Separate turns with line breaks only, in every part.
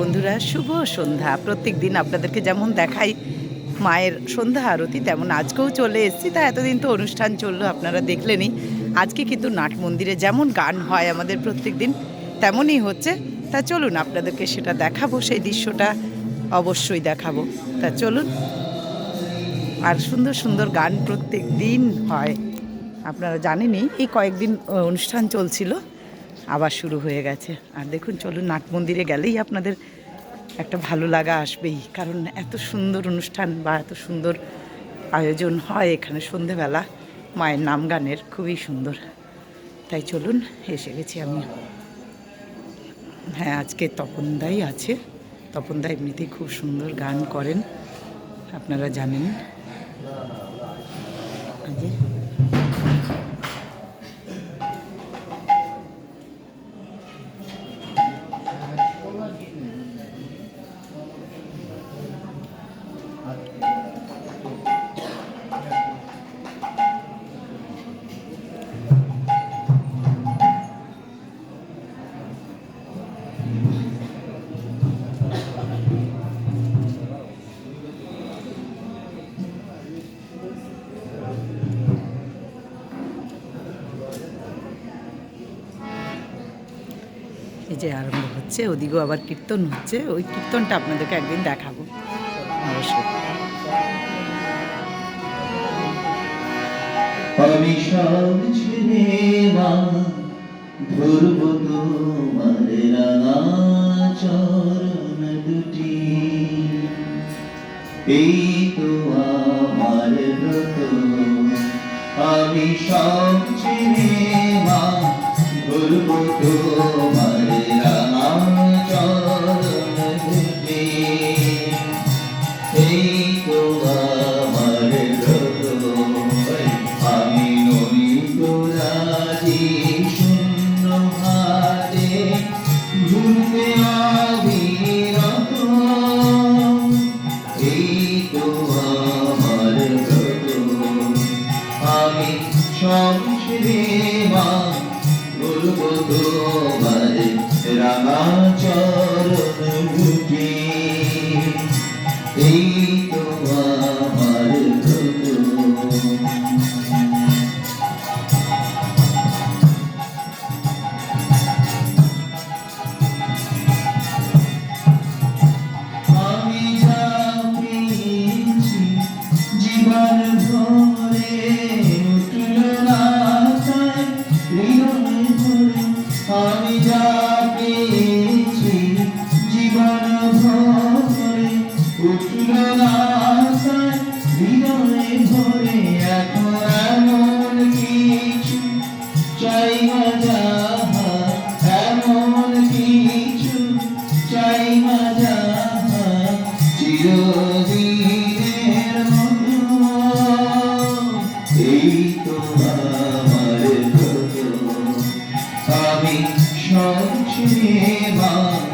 বন্ধুরা, শুভ সন্ধ্যা। প্রত্যেক দিন আপনাদেরকে যেমন দেখাই মায়ের সন্ধ্যা আরতি, তেমন আজকেও চলে এসেছি। তা এতদিন তো অনুষ্ঠান চলল, আপনারা দেখলেনই। আজকে কিন্তু নাট মন্দিরে যেমন গান হয় আমাদের প্রত্যেক দিন তেমনই হচ্ছে। তা চলুন, আপনাদেরকে সেটা দেখাবো, সেই দৃশ্যটা অবশ্যই দেখাবো। তা চলুন। আর সুন্দর সুন্দর গান প্রত্যেক দিন হয়। আপনারা জানেনই, এই কয়েকদিন অনুষ্ঠান চলছিল। আবার শুরু হয়ে গেছে। আর দেখুন, চলুন নাট মন্দিরে গেলেই আপনাদের একটা ভালো লাগা আসবেই। কারণ এত সুন্দর অনুষ্ঠান বা এত সুন্দর আয়োজন হয় এখানে সন্ধেবেলা। মায়ের নাম গানের, খুবই সুন্দর। তাই চলুন, এসে গেছি আমি। হ্যাঁ আজকে তপনদাই আছে। তপনদা এমনিতেই খুব সুন্দর গান করেন। আপনারা জানেন। এই এই যে আরম্ভ হচ্ছে ওদিকেও আবার কীর্তন হচ্ছে ওই কীর্তনটা আপনাদেরকে একদিন দেখাবো। অবশ্যই।
আমি সব ছেড়ে মা ধরব তোমার রাঙা চরণ দুটি এই তো আমার ব্রত। আমি সব ছেড়ে উঠল না তাই হৃদয়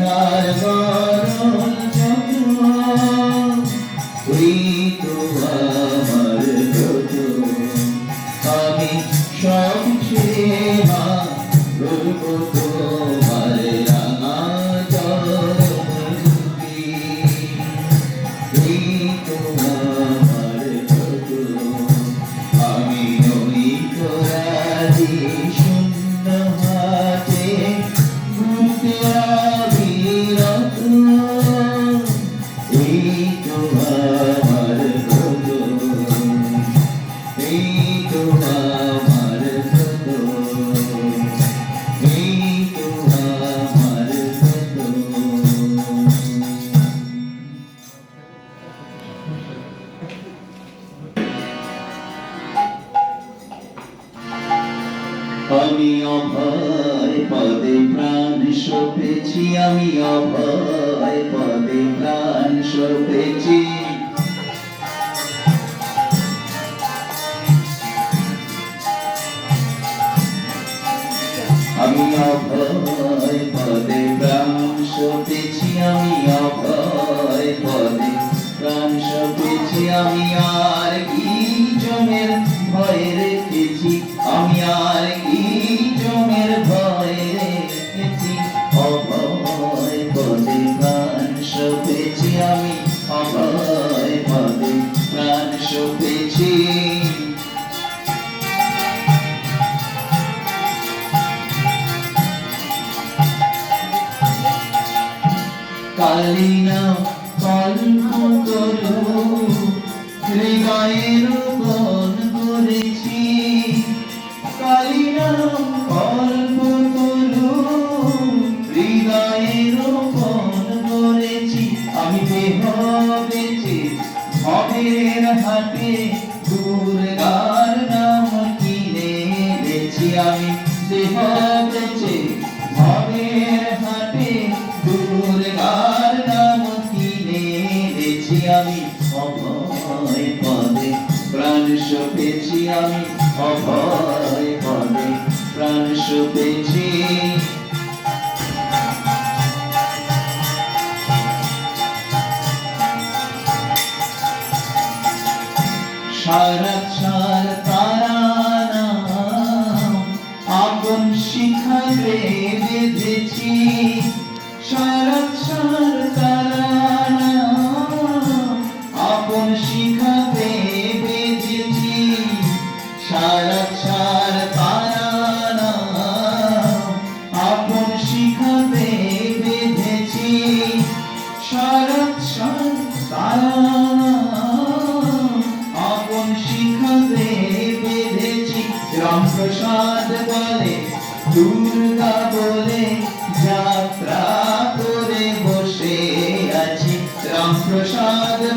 Krishna 아니야 আমি দেহ বেছে ভবের হাটে নাম কিনে আমি, অভয় পদে প্রাণ আমি, অভয় পদে প্রাণ সারা সার তারানা saber de ti.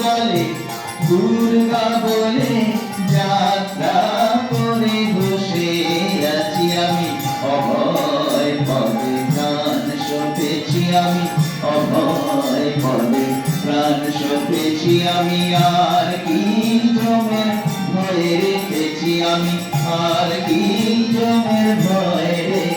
বলে, দুর্গা বলে, যাত্রা করে বসে আছি আমি। অভয় পদে প্রাণ সপেছি আমি, অভয় পদে প্রাণ সপেছি আমি। আর কি জমের ভয়ে রেখেছি আমি, আর কি জমের ভয়ে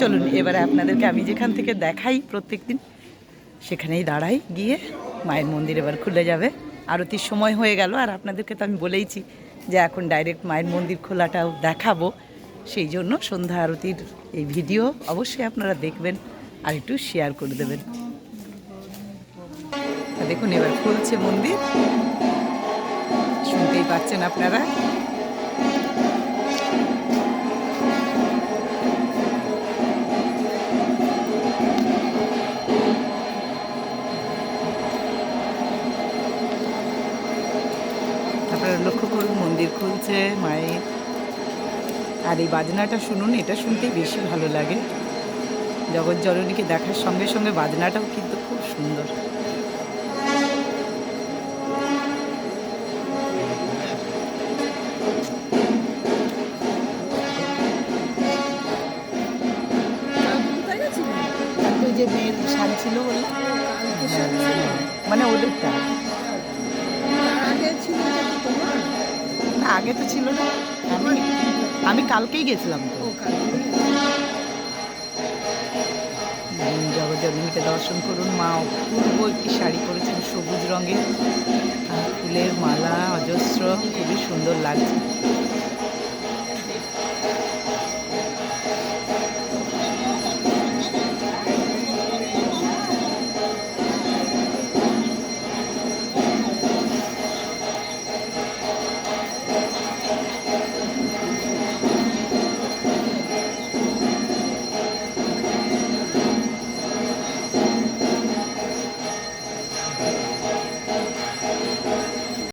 চলুন, এবারে আপনাদেরকে আমি যেখান থেকে দেখাই প্রত্যেক দিন সেখানেই দাঁড়াই গিয়ে, মায়ের মন্দির এবার খুলে যাবে। আরতির সময় হয়ে গেল, আর আপনাদেরকে তো আমি বলেইছি যে এখন ডাইরেক্ট মায়ের মন্দির খোলাটাও দেখাবো। সেই জন্য সন্ধ্যা আরতির এই ভিডিও অবশ্যই আপনারা দেখবেন আর একটু শেয়ার করে দেবেন। দেখুন, এবার খুলছে মন্দির। শুনতেই পাচ্ছেন আপনারা। খুলছে মায়ের। আর এই বাজনাটা শুনুন এটা শুনতেই বেশি ভালো লাগে। জগৎ জননীকে দেখার সঙ্গে সঙ্গে বাজনাটাও কিন্তু খুব সুন্দর। কালকে ওই যে মেয়ের শাড়ি ছিল আগে তো ছিল না। আমি আমি কালকেই গেছিলাম তো। জগজননীকে দর্শন করুন। মা অপূর্ব একটি শাড়ি পরেছেন সবুজ রঙের। আর ফুলের মালা অজস্র খুবই সুন্দর লাগছে।